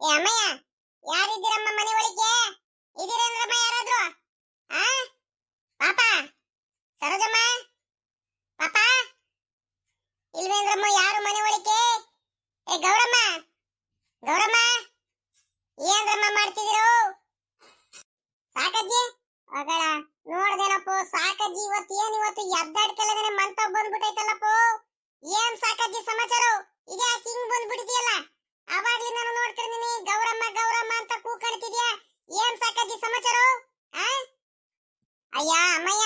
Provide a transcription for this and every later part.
ಅಮ್ಮಯ್ಯ, ಯಾರಿದ್ದೀರಮ್ಮ ಮನೆ ಒಳಗೆ? ಇದೀರೇಂದ್ರಮ್ಮ ಯಾರಾದ್ರು? ಆ? ಪಾಪ? ಸರೋಜಮ್ಮ? ಪಾಪ? ಇಲ್ವೇಂದ್ರಮ್ಮ ಯಾರು ಮನೆ ಒಳಗೆ? ಏ ಗೌರಮ್ಮ? ಗೌರಮ್ಮ? ಏನ್ರಮ್ಮ ಮಾಡ್ತಿದ್ರು ಸಾಕಜ್ಜಿ? ಅಗಳ ನೋಡ್ದೇನಪ್ಪ, ಸಾಕಜ್ಜಿ ಇವತ್ತು ಏನ್ ಇವತ್ತು ಎದ್ದಾಡ್ಕೆಲ್ಲದೇನೆ ಮಂತ ಬಂದ್ಬಿಟ್ಟೈತಲ್ಲಪ್ಪ ಏನ್ ಸಾಕಜ್ಜಿ ಸಮಾಚಾರ? ಇದ್ಯಾಕೆ ಹಿಂಗ್ ಬಂದ್ಬಿಟ್ಟಿದ್ಯಲ್ಲ? ಅವಾಗ್ಲಿ ನಾನು ನೋಡ್ಕೊಂಡಿನಿ ಗೌರಮ್ಮ ಗೌರಮ್ಮ ಅಂತ ಕೂಕಾಡ್ತಿದ್ಯಾ ಏನ್ ಸಾಕಜ್ಜಿ ಸಮಾಚಾರ? ಅಯ್ಯ, ಅಮ್ಮಯ್ಯ.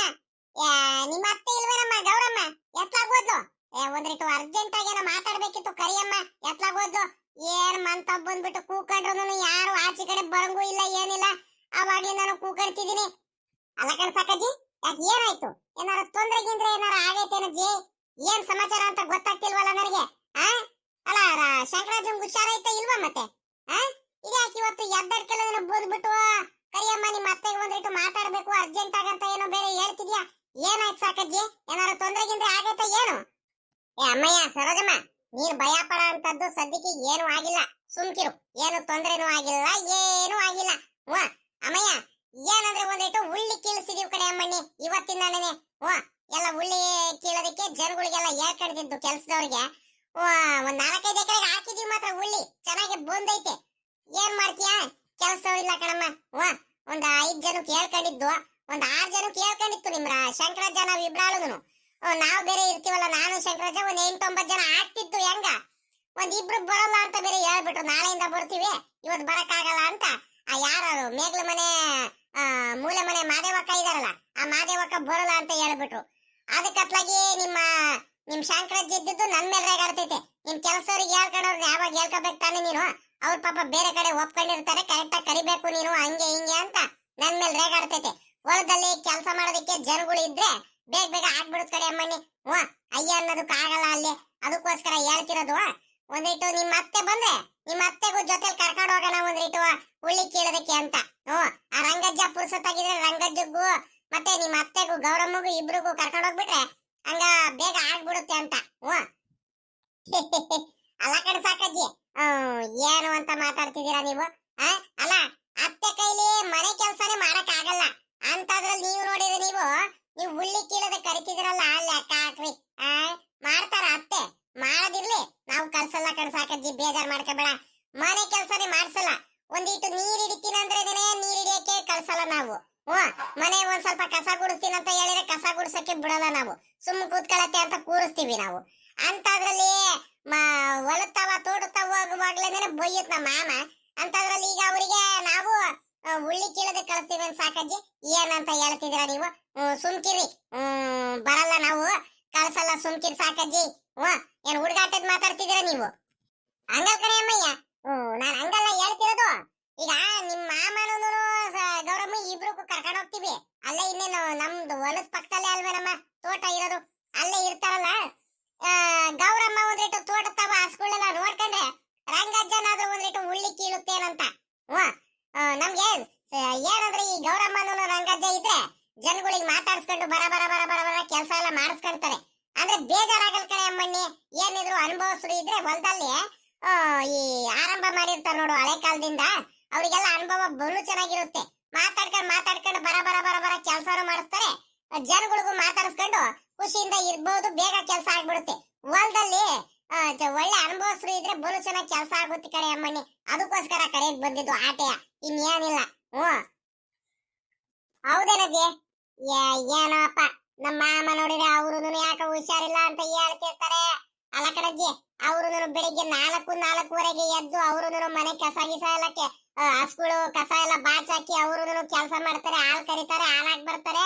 ನಿಮ್ಮ ಅತ್ತೆ ಇಲ್ವೇನಮ್ಮ, ಗೌರಮ್ಮ? ಎತ್ಲಾಗೋದ್ಲು ಏ ಒಂದ್ರಿಟ್ಟು ಅರ್ಜೆಂಟ್ ಆಗಿ ಏನೋ ಮಾತಾಡ್ಬೇಕಿತ್ತು ಕರಿಯಮ್ಮ ಎತ್ಲಾಗೋದ್ಲು ಏನ್ ಮಂತ ಬಂದ್ಬಿಟ್ಟು ಕೂಕೊಂಡ್ರು ಯಾರು ಆಚೆ ಕಡೆ ಬರಂಗೂ ಇಲ್ಲ, ಏನಿಲ್ಲ. ಅವಾಗ್ಲಿ ನಾನು ಕೂಕಾಡ್ತಿದ್ದೀನಿ ಅಲ್ಲ ಕಣ್ ಸಾಕಜ್ಜಿ, ಯಾಕೆ ಏನಾಯ್ತು? ಏನಾರ ತೊಂದ್ರೆ ಗಿಂದ್ರೆ ಏನಾರ ಆಗೈತೇನಜ್ಜಿ? ಏನ್ ಸಮಾಚಾರ ಅಂತ ಗೊತ್ತಾಗ್ತಿಲ್ವಲ್ಲ ನನಗೆ, ಆ? ಅಲ್ಲ ಶಂಕರಾಜನ್ ಐತೆ ಇಲ್ವಾ ಮತ್ತೆ? ಇದ್ಯಾಕೆ ಇವತ್ತು ಎದ್ದಡ್ಕೆಲ್ಲ ಬೋದ್ಬಿಟ್ಟು ಕರಿಯಮ್ಮ ನಿಮ್ಮ ಅತ್ತೆಗೆ ಒಂದಿಟ್ಟು ಮಾತಾಡಬೇಕು ಅರ್ಜೆಂಟ್ ಆಗಂತ ಏನೋ ಬೇರೆ ಹೇಳ್ತಿದ್ಯಾ? ಏನಾಯ್ತು ಸಾಕಜ್ಜಿ? ಏನಾರ ತೊಂದ್ರೆ ಗಿಂದ್ರೆ ಆಗೈತ ಏನು? ಏ, ಅಮ್ಮಯ್ಯ, ಸರೋಜಮ್ಮ, ನೀನ್ ಭಯ ಪಡ ಅಂತದ್ದು ಸದ್ಯಕ್ಕೆ ಏನು ಆಗಿಲ್ಲ. ಸುಮ್ಕಿರು. ಏನು ತೊಂದ್ರೆನೂ ಆಗಿಲ್ಲ, ಏನೂ ಆಗಿಲ್ಲ. ವಾ ಅಮ್ಮಯ್ಯ, ಏನಂದ್ರೆ ಒಂದಿಟ್ಟು ಉಳ್ಳಿ ಕೀಳಿಸಿದೀವಿ ಕಡೆ ಅಮ್ಮಣ್ಣಿ ಇವತ್ತಿಂದಾನೇ ವಾ ಎಲ್ಲ ಉಳ್ಳಿ ಕೀಳೋದಕ್ಕೆ ಜನಗಳಿಗೆಲ್ಲ ಹೇಳ್ಕೊಂಡಿದ್ದು ಕೆಲ್ಸದವ್ರಿಗೆ. ಒಂದ್ ನಾಲ್ಕೈದು ಎಕರೆಗೆ ಹಾಕಿದೀವಿ ಮಾತ್ರ ಉಳ್ಳಿ ಚೆನ್ನಾಗಿ ಬಂದೈತೆ. ಏನ್ ಮಾಡ್ತೀಯಾ? ಕೆಲಸ ಇಲ್ಲ ಕಣಮ್ಮ. ವಾ ಒಂದ್ ಐದ್ ಜನಕ್ಕೆ ಹೇಳ್ಕೊಂಡಿದ್ದು. ಒಂದ್ ಆರ್ ಜನಕ್ಕೆ ಹೇಳ್ಕೊಂಡಿತ್ತು ನಿಮ್ ಶಂಕರಾಜ ನಾವ್ ಇಬ್ರಾಳುನು ನಾವ್ ಬೇರೆ ಇರ್ತೀವಲ್ಲ, ನಾನು ಶಂಕರಾಜ ಒಂದ್ ಎಂಟೊಂಬತ್ ಜನ ಆಗ್ತಿತ್ತು ಹೆಂಗ? ಒಂದ್ ಇಬ್ರು ಬರಲ್ಲ ಅಂತ ಬೇರೆ ಹೇಳ್ಬಿಟ್ರು. ನಾಳೆಯಿಂದ ಬರ್ತೀವಿ. ಇವತ್ ಬರಕ್ಕಾಗಲ್ಲ ಅಂತ. ಆ ಯಾರು ಮೇಗ್ಲ ಮನೆ ಮೂಲೆ ಮನೆ ಮಾದೇವಕ್ಕ ಇದಾರಲ್ಲ, ಆ ಮಾದೇವಕ್ಕ ಬರಲ್ಲ ಅಂತ ಹೇಳ್ಬಿಟ್ರು. ಅದಕ್ಕತ್ಲಾಗಿ ನಿಮ್ಮ ನಿಮ್ ಶಂಕರಜ್ಜಿ ಇದ್ದಿದ್ದು ನನ್ ಮೇಲೆ ರೇಗಾಡ್ತೈತೆ ನಿಮ್ ಕೆಲಸವ್ರಿಗೆ ಹೇಳ್ಕೊಂಡವ್ರಿಗೆ ಯಾವಾಗ ಹೇಳ್ಕೋಬೇಕು ತಾನೆ ನೀನು? ಅವ್ರ ಪಾಪ ಬೇರೆ ಕಡೆ ಒಪ್ಕೊಂಡಿರ್ತಾರೆ ಕರೆಕ್ಟ್ ಆಗಿ ಕರಿಬೇಕು ನೀನು, ಹಂಗೆ ಹಿಂಗೆ ಅಂತ ನನ್ ಮೇಲೆ ರೇಗಾಡ್ತೈತೆ ಹೊಲದಲ್ಲಿ ಕೆಲಸ ಮಾಡೋದಕ್ಕೆ ಜನಗಳು ಇದ್ರೆ ಬೇಗ ಬೇಗ ಹಾಕ್ಬಿಡುದ್ ಕಡೆ ಅಮ್ಮನಿ ಹ್ಞೂ, ಅಯ್ಯ ಅನ್ನೋದಕ್ಕೆ ಆಗಲ್ಲ ಅಲ್ಲಿ. ಅದಕ್ಕೋಸ್ಕರ ಹೇಳ್ತಿರೋದು, ಒಂದಿಟ್ಟು ನಿಮ್ಮ ಅತ್ತೆ ಬಂದ್ರೆ ನಿಮ್ಮ ಅತ್ತೆಗೂ ಜೊತೆಲಿ ಕರ್ಕೊಂಡು ಹೋಗೋಣ ಒಂದಿಟ್ಟು ಹುಳಿ ಕೀಳೋದಕ್ಕೆ ಅಂತ. ಓ ಆ ರಂಗಜ್ಜ ಪುರ್ಸತ್ತಾಗಿದ್ರೆ ರಂಗಜ್ಜಗೂ ಮತ್ತೆ ನಿಮ್ಮ ಅತ್ತೆಗೂ ಗೌರಮ್ಮಗೂ ಇಬ್ರಿಗೂ ಕರ್ಕೊಂಡು ಹೋಗ್ಬಿಟ್ರೆ ಹಂಗ ಬೇಗ ಆಗ್ಬಿಡುತ್ತೆ ಅಂತ. ಓ ಅಲ್ಲ ಕಡೆ ಸಾಕಜ್ಜಿ. ಏನು ಅಂತ ಮಾತಾಡ್ತಿದ್ದೀರಾ ನೀವು? ಅಲ್ಲ, ಅತ್ತೆ ಕೈಲಿ ಮನೆ ಕೆಲಸನೇ ಮಾಡಕ್ ಆಗಲ್ಲ ಅಂತದ್ರಲ್ಲಿ ನೀವು ನೋಡಿದ್ರೆ ನೀವು ನೀವು ಉಳ್ಳಿ ಕೀಳದ ಕರಿತಿದಿರಲ್ಲ ಲೆಕ್ಕ ಹಾಕ್ರಿ. ಮಾಡ್ತಾರ ಅತ್ತೆ? ಮಾಡದಿರ್ಲಿ. ನಾವು ಕಲ್ಸಲ್ಲ ಕಡೆ ಸಾಕಜ್ಜಿ, ಬೇಜಾರ್ ಮಾಡ್ಕೋಬೇಡ. ಮನೆ ಕೆಲಸನೇ ಮಾಡ್ಸಲ್ಲ. ಒಂದಿಟ್ಟು ನೀರ್ ಹಿಡಿತೀನಿ ಅಂದ್ರೆ ಕಳ್ಸಲ್ಲ ನಾವು. ಮನೆ ಒಂದ್ ಸ್ವಲ್ಪ ಕಸ ಗುಡಿಸ್ತೀನಿ ಅಂತ ಹೇಳಿದ್ರೆ ಕಸ ಗುಡಿಸಕ್ಕೆ ಬಿಡಲ್ಲ ನಾವು. ಸುಮ್ ಕೂತ್ಕೊಳ್ಳತ್ತೆ ಅಂತ ಕೂರಿಸ್ತೀವಿ ನಾವು. ಅಂತದ್ರಲ್ಲಿ ಹೊಲತ್ತವ ತೋಡುತ್ತವ ಹೋಗುವಾಗ್ಲೇನೆ ಬೊಯ್ಯುತ್ ನಮ್ಮ ಮಾಮ. ಅಂತದ್ರಲ್ಲಿ ಈಗ ಅವರಿಗೆ ನಾವು ಉಳ್ಳಿ ಕೀಳದೆ ಕಳಿಸ್ತೀವಿ ಅಂತ ಸಾಕಜ್ಜಿ. ಏನಂತ ಹೇಳ್ತಿದ್ರ ನೀವು? ಸುಮ್ಕಿರಿ. ಬರಲ್ಲ ನಾವು. ಕಳ್ಸಲ್ಲ ಸುಮ್ಕಿರಿ ಸಾಕಜ್ಜಿ. ಹ್ಮ್ ಏನ್ ಹುಡುಗಾಟದ್ ಮಾತಾಡ್ತಿದೀರ ನೀವು? ಹಂಗಲ್ ಕಣೆ ಅಮ್ಮಯ್ಯ. ನಾನ್ ಹಂಗಲ್ಲ ಹೇಳ್ತಿರೋದು. ಈಗ ನಿಮ್ ಮಾಮನೂ ಗೌರಮ್ಮ ಇಬ್ರು ಕರ್ಕೊಂಡು ಹೋಗ್ತೀವಿ. ಅಲ್ಲೇ ಇನ್ನೇನು ನಮ್ದು ಹೊಲದ ಪಕ್ಕದಲ್ಲೇ ಅಲ್ವೇನಮ್ಮ ತೋಟ ಇರೋದು. ಅಲ್ಲೇ ಇರ್ತಾರಲ್ಲ ಗೌರಮ್ಮ ಒಂದಿಟ್ಟು ತೋಟ ತವ ಹಸ್ಗಳೆಲ್ಲ ನೋಡ್ಕೊಂಡ್ರೆ ರಂಗಜ್ಜನಾದ್ರೂ ಒಂದಿಟ್ಟು ಉಳ್ಳಿ ಕೀಳುತ್ತೇನಂತ. ಹ್ಮ್ ನಮ್ಗೆ ಏನಂದ್ರೆ ಈ ಗೌರಮ್ಮನೂ ರಂಗಜ್ಜ ಇದ್ರೆ ಜನಗಳಿಗೆ ಮಾತಾಡ್ಸ್ಕೊಂಡು ಬರ ಬರ ಬರ ಬರ ಬರ ಕೆಲಸ ಎಲ್ಲ ಮಾಡಿಸ್ಕೊಂತಾರೆ. ಅಂದ್ರೆ ಬೇಜಾರಾಗಲ್ ಕಡೆ ಅಮ್ಮಣ್ಣಿ, ಏನಿದ್ರು ಅನುಭವಿಸ್ರು ಇದ್ರೆ ಹೊಲದಲ್ಲಿ ಈ ಆರಂಭ ಮಾಡಿರ್ತಾರ ನೋಡು ಹಳೆ ಕಾಲದಿಂದ. ಅವರಿಗೆಲ್ಲ ಅನುಭವ ಬಲು ಚೆನ್ನಾಗಿರುತ್ತೆ. ಮಾತಾಡ್ಕೊಂಡು ಮಾತಾಡ್ಕೊಂಡು ಬರ ಬರ ಬರ ಬರ ಕೆಲಸನೂ ಮಾಡಿಸ್ತಾರೆ. ಜನಗಳಿಗೂ ಮಾತಾಡಿಸ್ಕೊಂಡು ಖುಷಿಯಿಂದ ಇರ್ಬೋದು ಬೇಗ ಕೆಲಸ ಆಗ್ಬಿಡುತ್ತೆ. ಹೊಲದಲ್ಲಿ ಒಳ್ಳೆ ಅನುಭವಸ್ಥರು ಇದ್ರೆ ಬಲು ಚೆನ್ನಾಗಿ ಕೆಲಸ ಆಗುತ್ತೆ ಕಡೆ ಅಮ್ಮಣ್ಣಿ. ಅದಕ್ಕೋಸ್ಕರ ಕರೆಯಕ್ ಬಂದಿದ್ದು ಆಟೆಯ. ಇನ್ನೇನಿಲ್ಲ. ಹ್ಞೂ. ಹೌದೇನಜ್ಜಿ ಏನಪ್ಪ. ನಮ್ಮ ಮಾಮ ನೋಡಿದ್ರೆ ಅವರು ಯಾಕೆ ಹುಷಾರಿಲ್ಲ ಅಂತ ಹೇಳ್ತಿರ್ತಾರೆ. ಅಲ್ಲ ಕಣಜ್ಜಿ ಅವರು ಬೆಳಿಗ್ಗೆ ನಾಲ್ಕು ನಾಲ್ಕೂವರೆಗೆ ಎದ್ದು ಅವರು ಮನೆ ಕಸ ಗಿಸ ಎಲ್ಲ ಕೆ- ಆ, ಹಸ್ಗಳು ಕಸ ಎಲ್ಲ ಬಾಚಾಕಿ ಅವ್ರು ಕೆಲಸ ಮಾಡ್ತಾರೆ, ಹಾಲ್ ಕರಿತಾರೆ ಹಾಕಿ ಬರ್ತಾರೆ.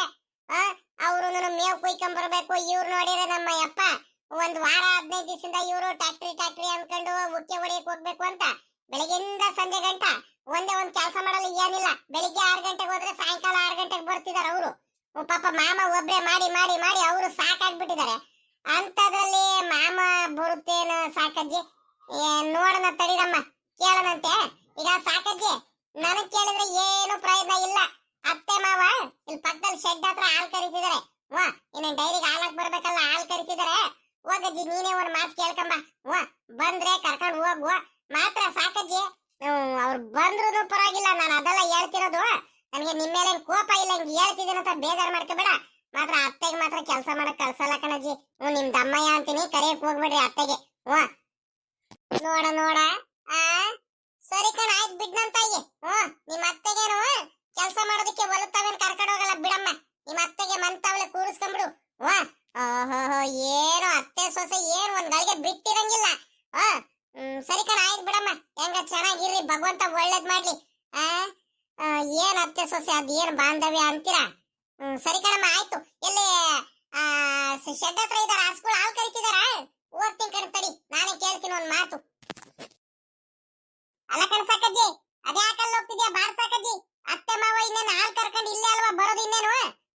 ಅವ್ರು ಮೇವ್ ಕುಯ್ಕೊಂಡ್ ಬರ್ಬೇಕು. ಇವ್ರು ನೋಡಿದ್ರೆ ನಮ್ಮ ಯಪ್ಪ ಒಂದ್ ವಾರ ಹದಿನೈದು ದಿವಸದಿಂದ ಇವರು ಟ್ಯಾಕ್ಟ್ರಿ ಟ್ಯಾಕ್ಟ್ರಿ ಅನ್ಕೊಂಡು ಮುಖ್ಯ ಹೊಡಿಯಕ್ ಹೋಗ್ಬೇಕು ಅಂತ. ಬೆಳಗ್ಗೆಯಿಂದ ಸಂಜೆ ಗಂಟ ಒಂದೇ ಒಂದ್ ಕೆಲಸ ಮಾಡಲು ಏನಿಲ್ಲ. ಬೆಳಿಗ್ಗೆ ಆರು ಗಂಟೆಗೆ ಹೋದ್ರೆ ಸಾಯಂಕಾಲ ಆರು ಗಂಟೆಗೆ ಬರ್ತಿದಾರೆ ಅವರು. ಪಾಪ ಮಾಮ ಒಬ್ರೆ ಮಾಡಿ ಮಾಡಿ ಮಾಡಿ ಅವರು ಸಾಕಾಗ್ಬಿಟ್ಟಿದ್ದಾರೆ ಅಂತದ್ರಲ್ಲಿ ಮಾಮ ಬರುತ್ತೇನು ಸಾಕಜ್ಜಿ. ನೋಡೋಣ ತಡಿರಮ್ಮ ಕೇಳೋಣಂತೆ. ಈಗ ಸಾಕಜ್ಜಿ, ನನಗೆ ಕೇಳಿದ್ರೆ ಏನು ಪ್ರಯೋಜನ ಇಲ್ಲ. ಅತ್ತೆ, ಮಾವ, ಇಲ್ಲಿ ಪಕ್ಕದಲ್ಲಿ ಶೆಡ್ ಹತ್ರ ಹಾಲ್ ಕರಿತಿದಾರೆ. ವಾ, ಇನ್ನೇನ್ ಡೈರಿಗೆ ಹಾಲಕ್ ಬರ್ಬೇಕಲ್ಲ, ಹಾಲ್ ಕರಿತಿದಾರೆ. ಹೋಗಜ್ಜಿ ನೀನೇ ಒಂದು ಮಾತು ಕೇಳ್ಕೊಂಬ. ವಾ, ಬಂದ್ರೆ ಕರ್ಕೊಂಡು ಹೋಗುವ ಮಾತ್ರ ಸಾಕಜ್ಜಿ ಅವ್ರು ಬಂದ್ರು ಪರವಾಗಿಲ್ಲ, ನಾನು ಅದೆಲ್ಲ ಹೇಳ್ತಿರೋದು. ನನಗೆ ನಿಮ್ಮ ಮೇಲೆ ಕೋಪ ಇಲ್ಲ, ಹಿಂಗೆ ಹೇಳ್ತಿದ್ದೀನಿ ಅಂತ ಬೇಜಾರು ಮಾಡ್ಕೋಬೇಡ. ಮಾತ್ರ ಅತ್ತೆಗೆ ಮಾತ್ರ ಕೆಲಸ ಮಾಡಕ್ ಕಳ್ಸಲ್ಲ ಕಣಜ್ಜಿ. ಹ್ಞೂ ನಿಮ್ ದಮ್ಮಯ್ಯ ಅಂತೀನಿ, ಕರೆಯಕ್ ಹೋಗ್ಬೇಡ್ರಿ ಅತ್ತೆಗೆ. ಹ್ಞೂ ನೋಡ ನೋಡ. ಸರಿ ಕಣ ಆಯ್ತು ಬಿಡ್ನಂತಾಯಿ ಹ್ಞೂ ನಿಮ್ಮ ಅತ್ತೆಗೇನು ಕೆಲಸ ಮಾಡೋದಕ್ಕೆ ಒಲುತ್ತವೇನ್ ಕರ್ಕೊಂಡು ಹೋಗಲ್ಲ ಬಿಡಮ್ಮ. ನಿಮ್ಮ ಅತ್ತೆಗೆ ಮಂತಾವಳೆ ಕೂರಿಸ್ಕೊಂಬಿಡು. ಹೋ ಓಹೋ ಏನು ಅತ್ತೆ ಸೊಸೆ ಏನು ಒಂದ್ ಗಳಿಗೆ ಬಿಟ್ಟಿರಂಗಿಲ್ಲ. ಹ್ಮ್ ಸರಿ ಕಣ ಆಯ್ತು ಬಿಡಮ್ಮ. ಹೆಂಗ ಚೆನ್ನಾಗಿರ್ರಿ ಭಗವಂತ ಒಳ್ಳೇದ್ ಮಾಡ್ಲಿ. ಆ ಆ, ಏನ್ ಅತ್ತೆ ಸೊಸೆ ಅದ್ ಏನ್ ಬಾಂಧವ್ಯ ಅಂತೀರಾ? ಹ್ಮ್ ಸರಿ ಕಣಮ್ಮ ಆಯ್ತು. ಎಲ್ಲಿ ಆ ಶೆಡ್ ಹತ್ರ ಇದಾರ ಹಸ್ಗಳು ಹಾಲು ಕರಿತಿದಾರ ಓದ್ತೀನಿ ಕಣ ತಡಿ. ನಾನೇ ಕೇಳ್ತೀನಿ ಒಂದ್ ಮಾತು. ಅಲ್ಲ ಕಣ ಸಾಕಜ್ಜಿ, ಅದೇ ಯಾಕಲ್ಲ ಹೋಗ್ತಿದ್ಯಾ? ಬಾರ್ ಸಾಕಜ್ಜಿ. ಅತ್ತೆ, ಮಾವ ಇನ್ನೇನು ಹಾಲ್ ಕರ್ಕೊಂಡು ಇಲ್ಲೇ ಅಲ್ವಾ? ಬರೋದು ಇನ್ನೇನು?